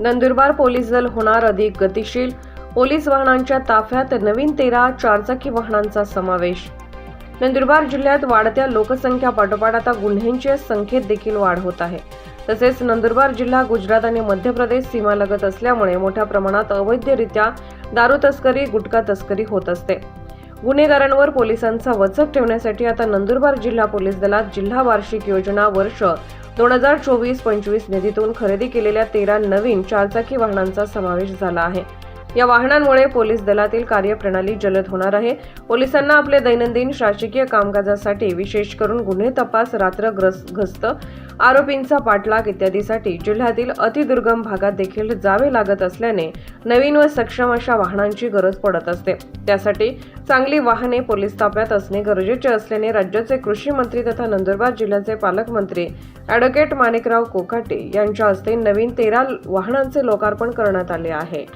Nandurbar police दल होणार अधिक गतिशील. पोलीस वाहनांच्या ताफ्यात नवीन तेरा चारचाकी वाहनांचा समावेश. नंदुरबार जिल्ह्यात वाढत्या लोकसंख्या पाठोपाठ आता गुन्ह्यांच्या संख्येत देखील वाढ होत आहे. तसेच नंदुरबार जिल्हा गुजरात आणि मध्य प्रदेश सीमालगत असल्यामुळे मोठ्या प्रमाणात अवैधरित्या दारू तस्करी गुटखा तस्करी होत असते. गुन्हेगारांवर पोलिसांचा वचक ठेवण्यासाठी आता नंदुरबार जिल्हा पोलीस दलात जिल्हा वार्षिक योजना वर्ष दोन हजार चोवीस पंचवीस निधीतून खरेदी केलेल्या तेरा नवीन चारचाकी वाहनांचा समावेश झाला आहे. या वाहनांमुळे पोलीस दलातील कार्यप्रणाली जलद होणार आहे. पोलिसांना आपले दैनंदिन शासकीय कामकाजासाठी विशेष करून गुन्हे तपास रात्र ग्रस- गस्त आरोपींचा पाठलाग इत्यादीसाठी जिल्ह्यातील अतिदुर्गम भागात देखील जावे लागत असल्याने नवीन व सक्षम अशा वाहनांची गरज पडत असते. त्यासाठी चांगली वाहने पोलीस ताब्यात असणे गरजेचे असल्याने राज्याचे कृषी मंत्री तथा नंदुरबार जिल्ह्याचे पालकमंत्री ॲडव्होकेट माणिकराव कोकाटे यांच्या हस्ते नवीन तेरा वाहनांचे लोकार्पण करण्यात आले आहे.